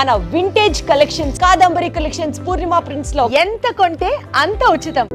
మన vintage collections Kadambari collections Purnima ప్రింట్స్లో ఎంత కొంటే అంత ఉచితం.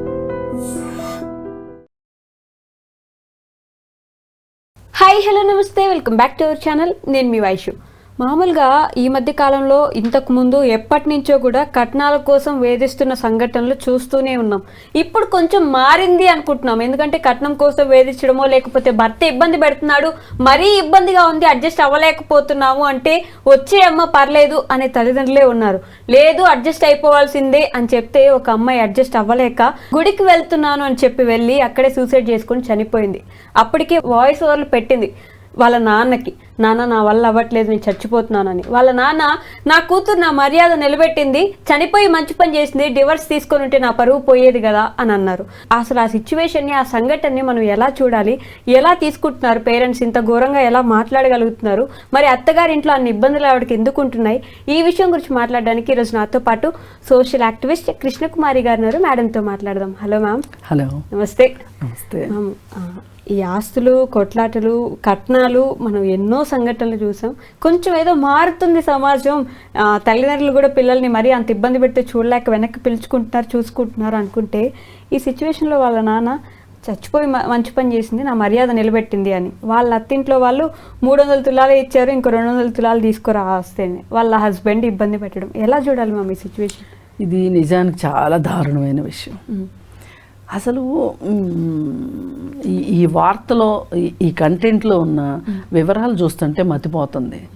హాయ్ హలో నమస్తే. Welcome back to our channel నేను మీ వైషు మామూలుగా ఈ మధ్య కాలంలో ఇంతకు ముందు ఎప్పటి నుంచో కూడా కట్నాల కోసం వేధిస్తున్న సంఘటనలు చూస్తూనే ఉన్నాం. ఇప్పుడు కొంచెం మారింది అనుకుంటున్నాం. ఎందుకంటే కట్నం కోసం వేధించడమో లేకపోతే భర్త ఇబ్బంది పెడుతున్నాడు మరీ ఇబ్బందిగా ఉంది అడ్జస్ట్ అవ్వలేకపోతున్నాము అంటే వచ్చే అమ్మ పర్లేదు అనే తల్లిదండ్రులే ఉన్నారు. లేదు అడ్జస్ట్ అయిపోవాల్సిందే అని చెప్తే ఒక అమ్మాయి అడ్జస్ట్ అవ్వలేక గుడికి వెళ్తున్నాను అని చెప్పి వెళ్ళి అక్కడే సూసైడ్ చేసుకుని చనిపోయింది. అప్పటికే వాయిస్ ఓవర్లు పెట్టింది. వాళ్ళ నాన్నకి నాన్న నా వల్ల అవ్వట్లేదు నేను చచ్చిపోతున్నానని. వాళ్ళ నాన్న నా కూతురు నా మర్యాద నిలబెట్టింది చనిపోయి మంచి పని చేసింది డివర్స్ తీసుకొని ఉంటే నా పరువు పోయేది కదా అని అన్నారు. అసలు ఆ సిచ్యువేషన్ని ఆ సంఘటనని మనం ఎలా చూడాలి? ఎలా తీసుకుంటున్నారు పేరెంట్స్? ఇంత ఘోరంగా ఎలా మాట్లాడగలుగుతున్నారు? మరి అత్తగారింట్లో అన్ని ఇబ్బందులు ఆవిడకి ఎందుకు ఉంటున్నాయి ఈ విషయం గురించి మాట్లాడడానికి ఈరోజు నాతో పాటు సోషల్ యాక్టివిస్ట్ కృష్ణకుమారి గారు మేడంతో మాట్లాడదాం. హలో మ్యామ్ హలో నమస్తే. నమస్తే. ఈ ఆస్తులు కొట్లాటలు కట్నాలు మనం ఎన్నో సంఘటనలు చూసాం. కొంచెం ఏదో మారుతుంది సమాజం. తల్లిదండ్రులు కూడా పిల్లల్ని మరీ అంత ఇబ్బంది పెడితే చూడలేక వెనక్కి పిలుచుకుంటున్నారు చూసుకుంటున్నారు అనుకుంటే ఈ సిచ్యువేషన్లో వాళ్ళ నాన్న చచ్చిపోయి మ- మంచి పని చేసింది నా మర్యాద నిలబెట్టింది అని. వాళ్ళ అత్తింట్లో వాళ్ళు మూడు వందల తులాలు ఇచ్చారు ఇంకో రెండు వందల తులాలు తీసుకురా వస్తేనే వాళ్ళ హస్బెండ్ ఇబ్బంది పెట్టడం. ఎలా చూడాలి మ్యామ్ ఈ సిచ్యువేషన్ ఇది నిజానికి చాలా దారుణమైన విషయం. అసలు ఈ ఈ వార్తలో ఈ- కంటెంట్లో ఉన్న వివరాలు చూస్తుంటే మతిపోతుంది.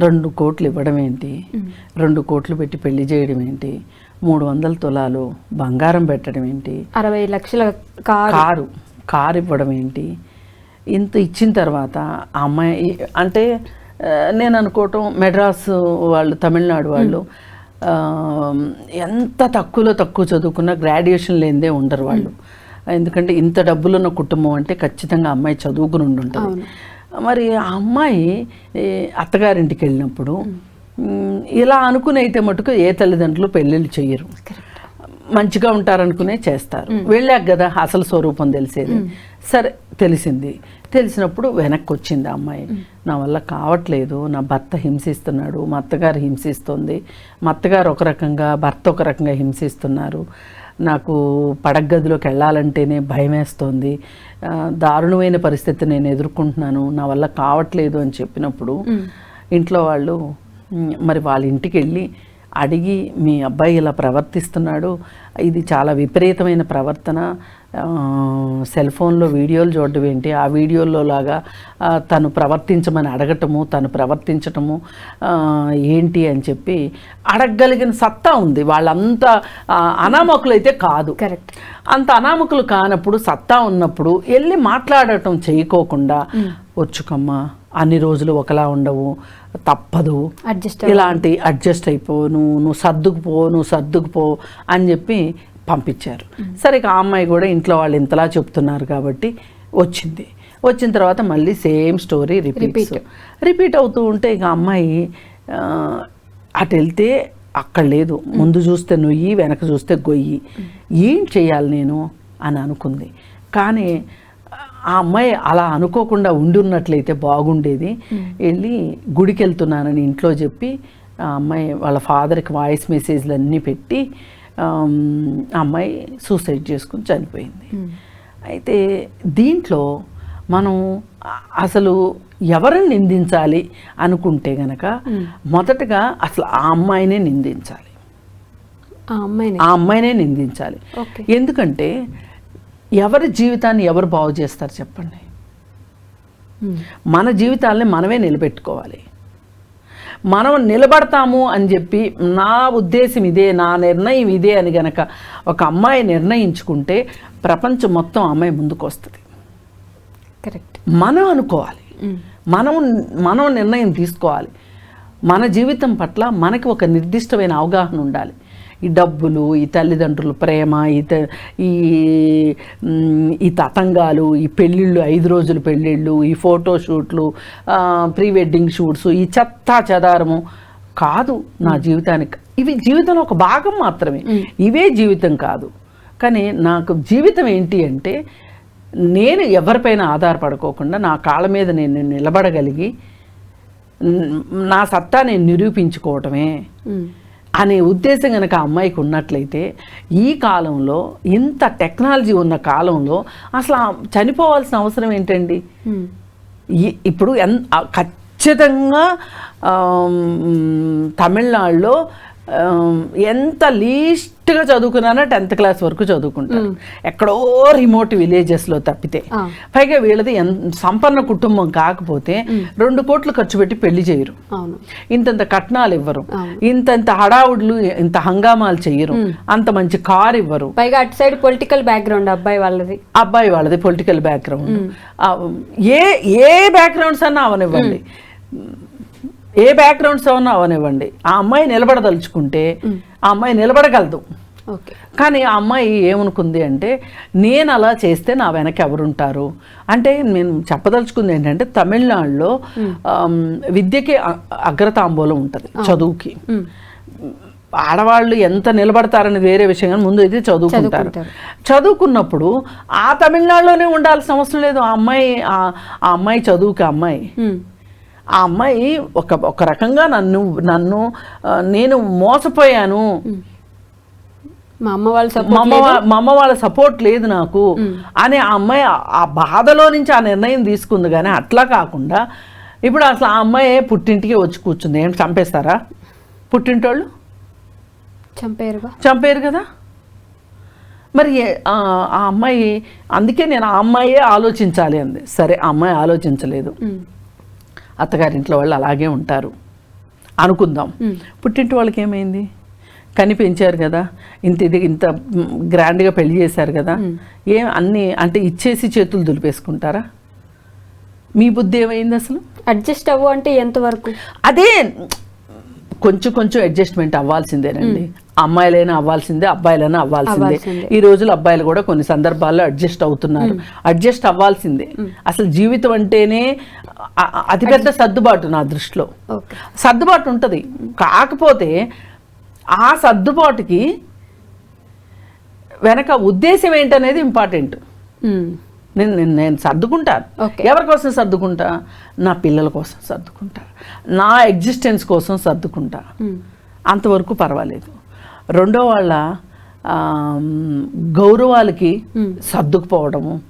రెండు కోట్లు ఇవ్వడం ఏంటి? రెండు కోట్లు పెట్టి పెళ్ళి చేయడం ఏంటి? మూడు వందల తులాలు బంగారం పెట్టడం ఏంటి? అరవై లక్షల కారు. కారు కారు ఇవ్వడం ఏంటి? ఇంత ఇచ్చిన తర్వాత అమ్మాయి అంటే నేను అనుకోవటం మెడ్రాస్ వాళ్ళు తమిళనాడు వాళ్ళు ఎంత తక్కువలో తక్కువ చదువుకున్నా గ్రాడ్యుయేషన్ లేనిదే ఉండరు వాళ్ళు. ఎందుకంటే ఇంత డబ్బులున్న కుటుంబం అంటే ఖచ్చితంగా అమ్మాయి చదువుకుని ఉండి ఉంటుంది మరి ఆ అమ్మాయి అత్తగారింటికి వెళ్ళినప్పుడు మ్, ఇలా అనుకుని అయితే మటుకు ఏ తల్లిదండ్రులు పెళ్ళిళ్ళు చెయ్యరు. మంచిగా ఉంటారనుకునే చేస్తారు. వెళ్ళాక కదా అసలు స్వరూపం తెలిసేది. సరే తెలిసింది. తెలిసినప్పుడు వెనక్కి వచ్చింది ఆ అమ్మాయి. నా వల్ల కావట్లేదు నా భర్త హింసిస్తున్నాడు మా అత్తగారు హింసిస్తుంది మా అత్తగారు ఒక రకంగా భర్త ఒక రకంగా హింసిస్తున్నారు. నాకు పడగదిలోకి వెళ్ళాలంటేనే భయం వేస్తోంది దారుణమైన పరిస్థితి నేను ఎదుర్కొంటున్నాను నా వల్ల కావట్లేదు అని చెప్పినప్పుడు ఇంట్లో వాళ్ళు "మ్, మరి వాళ్ళ ఇంటికి వెళ్ళి అడిగి మీ అబ్బాయి ఇలా ప్రవర్తిస్తున్నాడు. ఇది చాలా విపరీతమైన ప్రవర్తన. సెల్ ఫోన్లో వీడియోలు చూడడం ఏంటి? ఆ వీడియోలో లాగా తను ప్రవర్తించమని అడగటము తను ప్రవర్తించటము ఏంటి అని చెప్పి అడగగలిగిన సత్తా ఉంది. వాళ్ళంతా ఆ, అనామకులు అయితే కాదు. కరెక్ట్. అంత అనామకులు కానప్పుడు సత్తా ఉన్నప్పుడు వెళ్ళి మాట్లాడటం చేయకోకుండా వచ్చుకమ్మా అన్ని రోజులు ఒకలా ఉండవు తప్పదు. అడ్జస్ట్ ఇలాంటి అడ్జస్ట్ అయిపో నువ్వు నువ్వు సర్దుకుపో నువ్వు సర్దుకుపో అని చెప్పి పంపించారు. సరే ఇక ఆ అమ్మాయి కూడా ఇంట్లో వాళ్ళు ఇంతలా చెప్తున్నారు కాబట్టి వచ్చింది. వచ్చిన తర్వాత మళ్ళీ సేమ్ స్టోరీ రిపీట్ రిపీట్ అవుతూ ఉంటే ఇక అమ్మాయి అటు వెళ్తే అక్కడ లేదు. ముందు చూస్తే నుయ్యి వెనక చూస్తే గొయ్యి. ఏం చేయాలి నేను అని అనుకుంది. కానీ ఆ అమ్మాయి అలా అనుకోకుండా ఉండి ఉన్నట్లయితే బాగుండేది వెళ్ళి గుడికి వెళ్తున్నానని ఇంట్లో చెప్పి ఆ అమ్మాయి వాళ్ళ ఫాదర్కి వాయిస్ మెసేజ్లు అన్నీ పెట్టి ఆ అమ్మాయి సూసైడ్ చేసుకుని చనిపోయింది. అయితే దీంట్లో మనం అసలు ఎవరిని నిందించాలి అనుకుంటే గనక మొదటగా అసలు ఆ అమ్మాయినే నిందించాలి. ఆ అమ్మాయిని. నిందించాలి. ఎందుకంటే ఎవరి జీవితాన్ని ఎవరు బాగు చేస్తారు చెప్పండి? మన జీవితాల్ని మనమే నిలబెట్టుకోవాలి. మనం నిలబడతాము అని చెప్పి నా ఉద్దేశం ఇదే నా నిర్ణయం ఇదే అని గనక ఒక అమ్మాయి నిర్ణయించుకుంటే ప్రపంచం మొత్తం అమ్మాయి ముందుకు వస్తుంది కరెక్ట్. మనం అనుకోవాలి. మనం మనం నిర్ణయం తీసుకోవాలి. మన జీవితం పట్ల మనకి ఒక నిర్దిష్టమైన అవగాహన ఉండాలి. ఈ డబ్బులు ఈ తల్లిదండ్రుల ప్రేమ ఈ ఈ ఈ తతంగాలు ఈ పెళ్ళిళ్ళు ఐదు రోజుల పెళ్ళిళ్ళు ఈ ఫోటో షూట్లు ప్రీ వెడ్డింగ్ షూట్స్ ఈ చెత్త చెదారము కాదు నా జీవితానికి. ఇవి జీవితంలో ఒక భాగం మాత్రమే. ఇవే జీవితం కాదు. కానీ నాకు జీవితం ఏంటి అంటే నేను ఎవరిపైన ఆధారపడుకోకుండా నా కాళ్ళ మీద నేను నిలబడగలిగి న్- సత్తా నేను నిరూపించుకోవటమే. అనే ఉద్దేశం కనుక ఆ అమ్మాయికి ఉన్నట్లయితే ఈ కాలంలో ఇంత టెక్నాలజీ ఉన్న కాలంలో అసలు చనిపోవాల్సిన అవసరం ఏంటండి? ఇప్పుడు ఎన్ ఖచ్చితంగా తమిళనాడులో ఎంత లీస్ట్గా చదువుకున్నానో టెన్త్ క్లాస్ వరకు చదువుకుంటారు. ఎక్కడో రిమోట్ విలేజెస్లో తప్పితే. పైగా వీళ్ళది సంపన్న కుటుంబం కాకపోతే రెండు కోట్లు ఖర్చు పెట్టి పెళ్ళి చేయరు. ఇంతంత కట్నాలు ఇవ్వరు. ఇంతంత హడావుడ్లు ఇంత హంగామాలు చెయ్యరు అంత మంచి కార్ ఇవ్వరు. పైగా అటు సైడ్ పొలిటికల్ బ్యాక్గ్రౌండ్ అబ్బాయి వాళ్ళది. అబ్బాయి వాళ్ళది పొలిటికల్ బ్యాక్గ్రౌండ్. ఏ ఏ బ్యాక్గ్రౌండ్స్ అన్నా అవనివ్వండి. ఏ బ్యాక్గ్రౌండ్స్ అన్నా అవనివ్వండి. ఆ అమ్మాయి నిలబడదలుచుకుంటే ఆ అమ్మాయి నిలబడగలదు. కానీ ఆ అమ్మాయి ఏమనుకుంది అంటే నేను అలా చేస్తే నా వెనక ఎవరుంటారు? అంటే నేను చెప్పదలుచుకుంది ఏంటంటే తమిళనాడులో విద్యకి అగ్రతాంబూలం ఉంటుంది చదువుకి. ఆడవాళ్ళు ఎంత నిలబడతారని వేరే విషయం కానీ ముందు అయితే చదువుకుంటారు. చదువుకున్నప్పుడు ఆ తమిళనాడులోనే ఉండాల్సిన అవసరం లేదు. ఆ అమ్మాయి ఆ అమ్మాయి చదువుకి ఆ అమ్మాయి. ఆ అమ్మాయి ఒక ఒక రకంగా నన్ను నన్ను నేను మోసపోయాను. మా అమ్మ వాళ్ళ సపోర్ట్ అమ్మ వా- మా అమ్మ వాళ్ళ సపోర్ట్ లేదు నాకు. అని ఆ అమ్మాయి ఆ- బాధలో నుంచి ఆ నిర్ణయం తీసుకుంది కానీ అట్లా కాకుండా ఇప్పుడు అసలు ఆ అమ్మాయి పుట్టింటికి వచ్చి కూర్చుంది. ఏం చంపేస్తారా? పుట్టింటోళ్ళు? చంపారుగా చంపారు కదా? మరి ఆ అమ్మాయి అందుకే నేను ఆ అమ్మాయే ఆలోచించాలి అంది. సరే ఆ అమ్మాయి ఆలోచించలేదు. అత్తగారింట్లో వాళ్ళు అలాగే ఉంటారు. అనుకుందాం. పుట్టింటి వాళ్ళకి ఏమైంది? కని పెంచారు కదా. ఇంత ఇది ఇంత గ్రాండ్గా పెళ్ళి చేశారు కదా. ఏం అన్ని అంటే ఇచ్చేసి చేతులు దులిపేసుకుంటారా? మీ బుద్ధి ఏమైంది అసలు? అడ్జస్ట్ అవ్వు అంటే ఎంతవరకు? అదే కొంచెం కొంచెం అడ్జస్ట్మెంట్ అవ్వాల్సిందేనండి. అమ్మాయిలైనా అవ్వాల్సిందే అబ్బాయిలైనా అవ్వాల్సిందే. ఈ రోజులు అబ్బాయిలు కూడా కొన్ని సందర్భాల్లో అడ్జస్ట్ అవుతున్నారు. అడ్జస్ట్ అవ్వాల్సిందే. అసలు జీవితం అంటేనే అతిపెద్ద సర్దుబాటు నా దృష్టిలో. సర్దుబాటు ఉంటుంది. కాకపోతే ఆ సర్దుబాటుకి వెనక ఉద్దేశం ఏంటనేది ఇంపార్టెంట్. నేను నేను సర్దుకుంటాను. ఎవరి కోసం సర్దుకుంటా? నా పిల్లల కోసం సర్దుకుంటా. నా ఎగ్జిస్టెన్స్ కోసం సర్దుకుంటా. అంతవరకు పర్వాలేదు. రెండో వాళ్ళ గౌరవాలకి సర్దుకుపోవడము.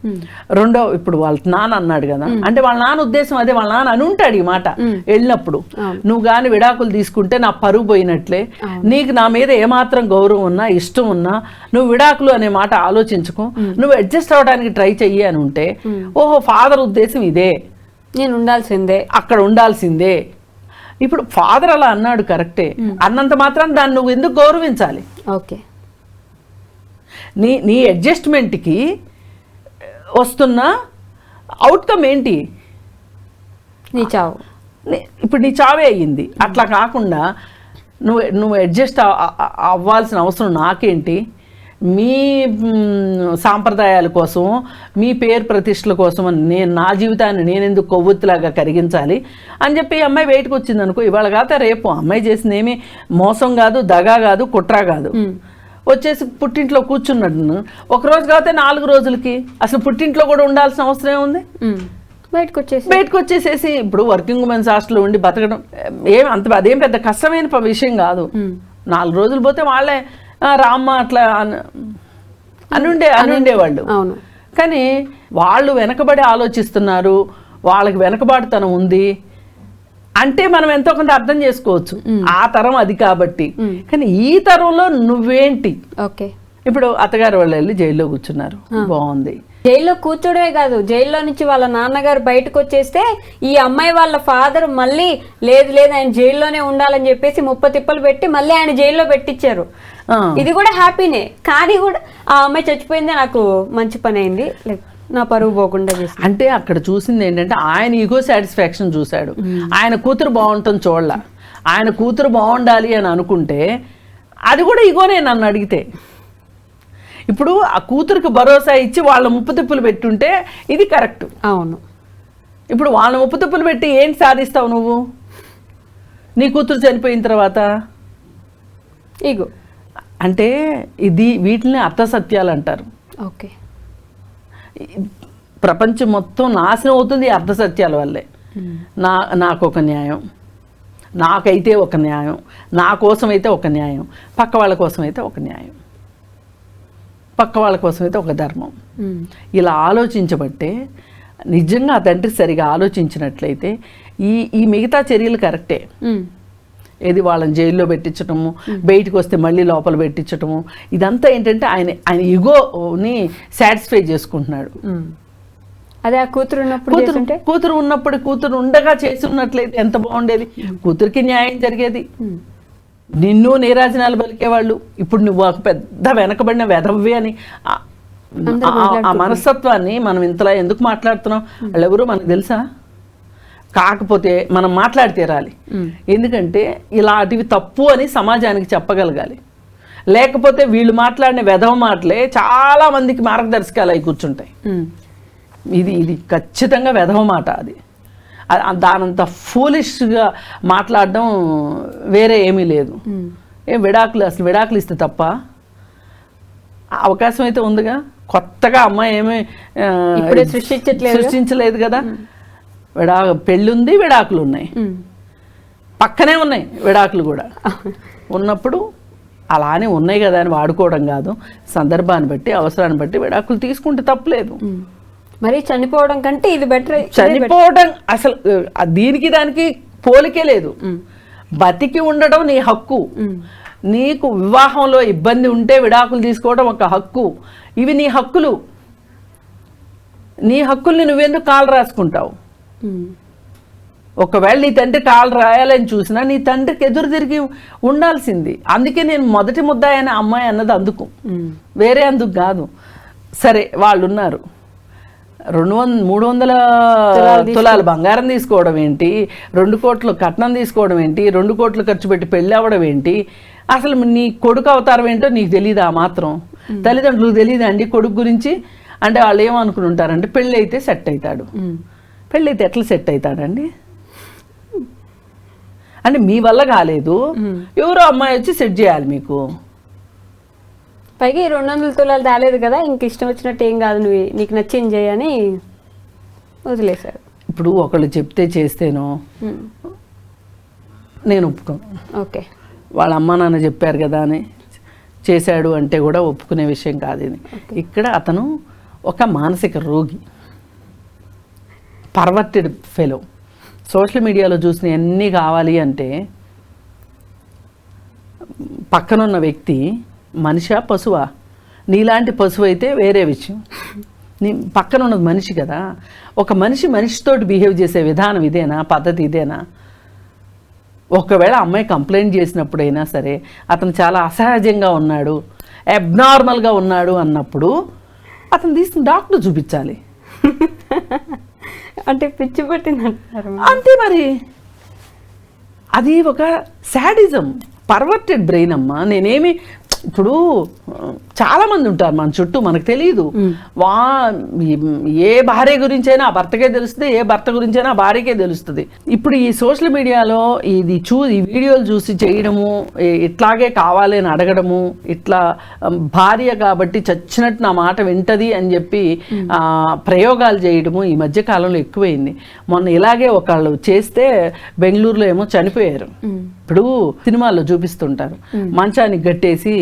రెండో ఇప్పుడు వాళ్ళ నాన్న అన్నాడు కదా. అంటే వాళ్ళ నాన్న ఉద్దేశం అదే వాళ్ళ నాన్న అని ఉంటాడు ఈ మాట. వెళ్ళినప్పుడు నువ్వు కానీ విడాకులు తీసుకుంటే నా పరుగు పోయినట్లే. నీకు నా మీద ఏమాత్రం గౌరవం ఉన్నా ఇష్టం ఉన్నా నువ్వు విడాకులు అనే మాట ఆలోచించుకో. నువ్వు అడ్జస్ట్ అవ్వడానికి ట్రై చెయ్యి అని ఉంటే ఓహో ఫాదర్ ఉద్దేశం ఇదే. నేను ఉండాల్సిందే. అక్కడ ఉండాల్సిందే. ఇప్పుడు ఫాదర్ అలా అన్నాడు కరెక్టే. అన్నంత మాత్రం దాన్ని నువ్వు ఎందుకు గౌరవించాలి? ఓకే. నీ నీ అడ్జస్ట్మెంట్కి వస్తున్న అవుట్కమ్ ఏంటి? నీ చావు. ఇప్పుడు నీ చావే అయ్యింది. అట్లా కాకుండా నువ్వు నువ్వు అడ్జస్ట్ అవ్వాల్సిన అవసరం నాకేంటి? మీ సాంప్రదాయాల కోసం మీ పేరు ప్రతిష్టల కోసం నేను నా జీవితాన్ని నేను ఎందుకు కొవ్వొత్తిలాగా కరిగించాలి అని చెప్పి అమ్మాయి బయటకు వచ్చింది అనుకో ఇవాళ కాక రేపు అమ్మాయి చేసింది ఏమి మోసం కాదు దగా కాదు కుట్ర కాదు. వచ్చేసి పుట్టింట్లో కూర్చున్నాడు ఒకరోజు కాకపోతే నాలుగు రోజులకి అసలు పుట్టింట్లో కూడా ఉండాల్సిన అవసరం ఏముంది. బయటకు వచ్చేసి బయటకు వచ్చేసేసి ఇప్పుడు వర్కింగ్ ఉమెన్స్ హాస్టల్లో ఉండి బతకడం ఏం అంత అదేం పెద్ద కష్టమైన విషయం కాదు. నాలుగు రోజులు పోతే వాళ్ళే "ఆ, రామ్మ అట్లా అన- అనుండే అనుండేవాళ్ళు. అవును. కానీ వాళ్ళు వెనకబడి ఆలోచిస్తున్నారు వాళ్ళకి వెనకబాటుతనం ఉంది అంటే మనం ఎంతో కొంత అర్థం చేసుకోవచ్చు. ఆ తరం అది కాబట్టి. కానీ ఈ తరంలో నువ్వేంటి? ఓకే. ఇప్పుడు అత్తగారు వాళ్ళు వెళ్ళి జైల్లో కూర్చున్నారు. బాగుంది. జైల్లో కూర్చోడమే కాదు జైల్లో నుంచి వాళ్ళ నాన్నగారు బయటకు వచ్చేస్తే ఈ అమ్మాయి వాళ్ళ ఫాదర్ మళ్ళీ లేదు లేదు ఆయన జైల్లోనే ఉండాలని చెప్పేసి ముప్ప తిప్పలు పెట్టి మళ్ళీ ఆయన జైల్లో పెట్టించారు. ఇది కూడా హ్యాపీనే. కానీ కూడా ఆ అమ్మాయి చచ్చిపోయిందే నాకు మంచి పని అయింది. లైక్ నా పరువు పోకుండా అంటే అక్కడ చూసింది ఏంటంటే ఆయన ఈగో సాటిస్ఫాక్షన్ చూశాడు. ఆయన కూతురు బాగుంటుంది చూడలా. ఆయన కూతురు బాగుండాలి అని అనుకుంటే అది కూడా ఈగోనే నన్ను అడిగితే. ఇప్పుడు ఆ కూతురికి భరోసా ఇచ్చి వాళ్ళ ముప్పు తిప్పులు పెట్టుంటే ఇది కరెక్ట్. అవును. ఇప్పుడు వాళ్ళ ముప్పు తిప్పులు పెట్టి ఏంటి సాధిస్తావు నువ్వు? నీ కూతురు చనిపోయిన తర్వాత? ఇగో అంటే ఇది వీటిని అర్థసత్యాలు అంటారు ఓకే. ప్రపంచం మొత్తం నాశనం అవుతుంది ఈ అర్ధసత్యాల వల్లే. నా నాకు ఒక న్యాయం. నాకైతే ఒక న్యాయం. నా కోసం అయితే ఒక న్యాయం. పక్క వాళ్ళ కోసం అయితే ఒక న్యాయం. పక్క వాళ్ళ కోసం అయితే ఒక ధర్మం. ఉమ్. ఇలా ఆలోచించబట్టే నిజంగా ఆ తండ్రి సరిగా ఆలోచించినట్లయితే ఈ ఈ మిగతా చర్యలు కరెక్టే. ఉమ్. ఏది వాళ్ళని జైల్లో పెట్టించటము బయటికి వస్తే మళ్ళీ లోపల పెట్టించటము. ఇదంతా ఏంటంటే ఆయన ఆయన ఇగోని సాటిస్ఫై చేసుకుంటున్నాడు. అదే ఆ కూతురు ఉన్నప్పుడు కూతురు కూతురు ఉన్నప్పుడు కూతురు ఉండగా చేసి ఉన్నట్లయితే ఎంత బాగుండేది. కూతురికి న్యాయం జరిగేది. నిన్ను నీరాజనాలు పలికేవాళ్ళు. ఇప్పుడు నువ్వు ఒక పెద్ద వెనకబడిన వెధవ్వి అని. ఆ మనస్తత్వాన్ని మనం ఇంతలా ఎందుకు మాట్లాడుతున్నాం? వాళ్ళెవరూ మనకు తెలుసా? కాకపోతే మనం మాట్లాడి తీరాలి. ఎందుకంటే ఇలాంటివి తప్పు అని సమాజానికి చెప్పగలగాలి. లేకపోతే వీళ్ళు మాట్లాడిన వెధవ మాటలే చాలా మందికి మార్గదర్శకాలు అయి కూర్చుంటాయి. ఇది ఇది ఖచ్చితంగా వెధవ మాట అది. దానంత ఫూలిష్గా మాట్లాడడం వేరే ఏమీ లేదు. ఏం విడాకులు అసలు విడాకులు ఇస్తే తప్ప? అవకాశం అయితే ఉందిగా. కొత్తగా అమ్మాయి ఏమీ సృష్టించట్లేదుగా? సృష్టించలేదు కదా. విడా పెళ్ళి ఉంది విడాకులు ఉన్నాయి. పక్కనే ఉన్నాయి విడాకులు కూడా. ఉన్నప్పుడు అలానే ఉన్నాయి కదా అని వాడుకోవడం కాదు. సందర్భాన్ని బట్టి అవసరాన్ని బట్టి విడాకులు తీసుకుంటే తప్పలేదు. మరి చనిపోవడం కంటే ఇది బెటర్ చనిపోవడం అసలు దీనికి దానికి పోలికే లేదు. బతికి ఉండడం నీ హక్కు. నీకు వివాహంలో ఇబ్బంది ఉంటే విడాకులు తీసుకోవడం ఒక హక్కు. ఇవి నీ హక్కులు. నీ హక్కుల్ని నువ్వెందుకు కాలు రాసుకుంటావు? ఒకవేళ నీ తండ్రి కాలు రాయాలని చూసినా నీ తండ్రికి ఎదురు తిరిగి ఉండాల్సింది. అందుకే నేను మొదటి ముద్దాయి అనే అమ్మాయి అన్నది అందుకు. వేరే అందుకు కాదు. సరే వాళ్ళు ఉన్నారు రెండు వంద మూడు వందల తులాలు బంగారం తీసుకోవడం ఏంటి? రెండు కోట్లు కట్నం తీసుకోవడం ఏంటి? రెండు కోట్లు ఖర్చు పెట్టి పెళ్ళి అవ్వడం ఏంటి? అసలు నీ కొడుకు అవతారం ఏంటో నీకు తెలియదు ఆ మాత్రం? తల్లిదండ్రులకు తెలియదు అండి కొడుకు గురించి? అంటే వాళ్ళు ఏమనుకుని ఉంటారంటే పెళ్ళి అయితే సెట్ అవుతాడు. పెళ్ళి అయితే ఎట్లా సెట్ అవుతాడండి? అంటే మీ వల్ల కాలేదు. ఎవరో అమ్మాయి వచ్చి సెట్ చేయాలి మీకు. పైగా ఈ రెండు వందల తులాలు తేలేదు కదా ఇంక ఇష్టం వచ్చినట్టు ఏం కాదు నువ్వు నీకు నచ్చింది చేయని వదిలేశారు. ఇప్పుడు ఒకళ్ళు చెప్తే చేస్తేనో. నేను ఒప్పుకోను. ఓకే. వాళ్ళ అమ్మ నాన్న చెప్పారు కదా అని చేశాడు అంటే కూడా ఒప్పుకునే విషయం కాదు ఇది. ఇక్కడ అతను ఒక మానసిక రోగి. పర్వర్టెడ్ ఫెలో సోషల్ మీడియాలో చూసిన ఎన్ని కావాలి అంటే పక్కనున్న వ్యక్తి మనిషా పశువా? నీలాంటి పశువు అయితే వేరే విషయం. నీ పక్కన ఉన్నది మనిషి కదా. ఒక మనిషి మనిషితోటి బిహేవ్ చేసే విధానం ఇదేనా? పద్ధతి ఇదేనా? ఒకవేళ అమ్మాయి కంప్లైంట్ చేసినప్పుడైనా సరే అతను చాలా అసహజంగా ఉన్నాడు అబ్నార్మల్గా ఉన్నాడు అన్నప్పుడు అతను తీసుకుని డాక్టర్ చూపించాలి. అంటే పిచ్చి పట్టింది అంటున్నారు అంతే మరి. అది ఒక శాడిజం పర్వర్టెడ్ బ్రెయిన్ అమ్మా. నేనేమి ఇప్పుడు చాలా మంది ఉంటారు మన చుట్టూ మనకు తెలియదు వా ఏ భార్య గురించైనా ఆ భర్తకే తెలుస్తుంది ఏ భర్త గురించైనా ఆ భార్యకే తెలుస్తుంది. ఇప్పుడు ఈ సోషల్ మీడియాలో ఇది చూ ఈ వీడియోలు చూసి చేయడము ఇట్లాగే కావాలి అని అడగడము ఇట్లా భార్య కాబట్టి చచ్చినట్టు నా మాట వింటది అని చెప్పి ఆ, ప్రయోగాలు చేయడము ఈ మధ్య కాలంలో ఎక్కువైంది. మొన్న ఇలాగే ఒకళ్ళు చేస్తే బెంగళూరులో ఏమో చనిపోయారు. ఇప్పుడు సినిమాల్లో చూపిస్తుంటారు. మంచానికి గట్టేసి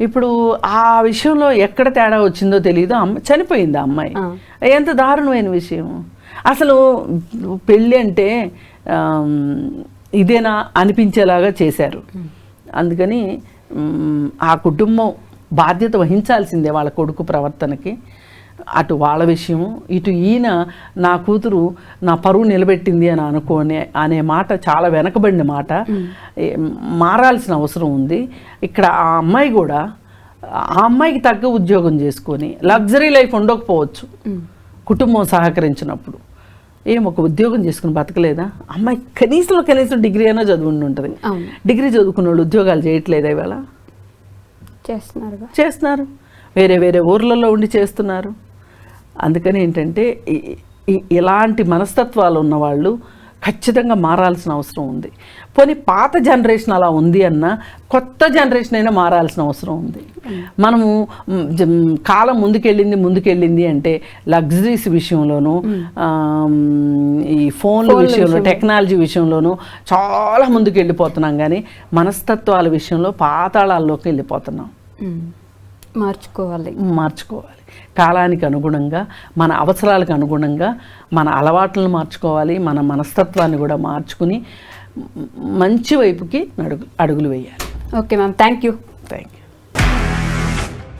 ఇప్పుడు ఆ విషయంలో ఎక్కడ తేడా వచ్చిందో తెలియదు. అమ్మ చనిపోయింది ఆ అమ్మాయి. ఎంత దారుణమైన విషయం. అసలు పెళ్ళి అంటే ఇదేనా అనిపించేలాగా చేశారు. అందుకని ఆ కుటుంబం బాధ్యత వహించాల్సిందే వాళ్ళ కొడుకు ప్రవర్తనకి. అటు వాళ్ళ విషయం ఇటు ఈయన నా కూతురు నా పరువు నిలబెట్టింది అని అనుకోనే అనే మాట చాలా వెనకబడిన మాట. మారాల్సిన అవసరం ఉంది. ఇక్కడ ఆ అమ్మాయి కూడా ఆ అమ్మాయికి తగ్గ ఉద్యోగం చేసుకొని లగ్జరీ లైఫ్ ఉండకపోవచ్చు. కుటుంబం సహకరించినప్పుడు. ఏం ఒక ఉద్యోగం చేసుకుని బతకలేదా? అమ్మాయి కనీసం కనీసం డిగ్రీ అయినా చదువుండి ఉంటుంది. డిగ్రీ చదువుకున్న వాళ్ళు ఉద్యోగాలు చేయట్లేదా ఇవాళ? చేస్తున్నారుగా చేస్తున్నారు. వేరే వేరే ఊర్లలో ఉండి చేస్తున్నారు. అందుకని ఏంటంటే ఇలాంటి మనస్తత్వాలు ఉన్నవాళ్ళు ఖచ్చితంగా మారాల్సిన అవసరం ఉంది. పోనీ పాత జనరేషన్ అలా ఉంది అన్న కొత్త జనరేషన్ అయినా మారాల్సిన అవసరం ఉంది. మనము కాలం ముందుకెళ్ళింది ముందుకెళ్ళింది అంటే లగ్జరీస్ విషయంలోనూ ఈ ఫోన్ల విషయంలో టెక్నాలజీ విషయంలోనూ చాలా ముందుకు వెళ్ళిపోతున్నాం కానీ మనస్తత్వాల విషయంలో పాతాళాల్లోకి వెళ్ళిపోతున్నాం. మార్చుకోవాలి. మార్చుకోవాలి. కాలానికి అనుగుణంగా మన అవసరాలకు అనుగుణంగా మన అలవాట్లను మార్చుకోవాలి మన మనస్తత్వాన్ని కూడా మార్చుకుని మంచి వైపుకి అడుగు అడుగులు వేయాలి. Okay ma'am. Thank you. Thank you.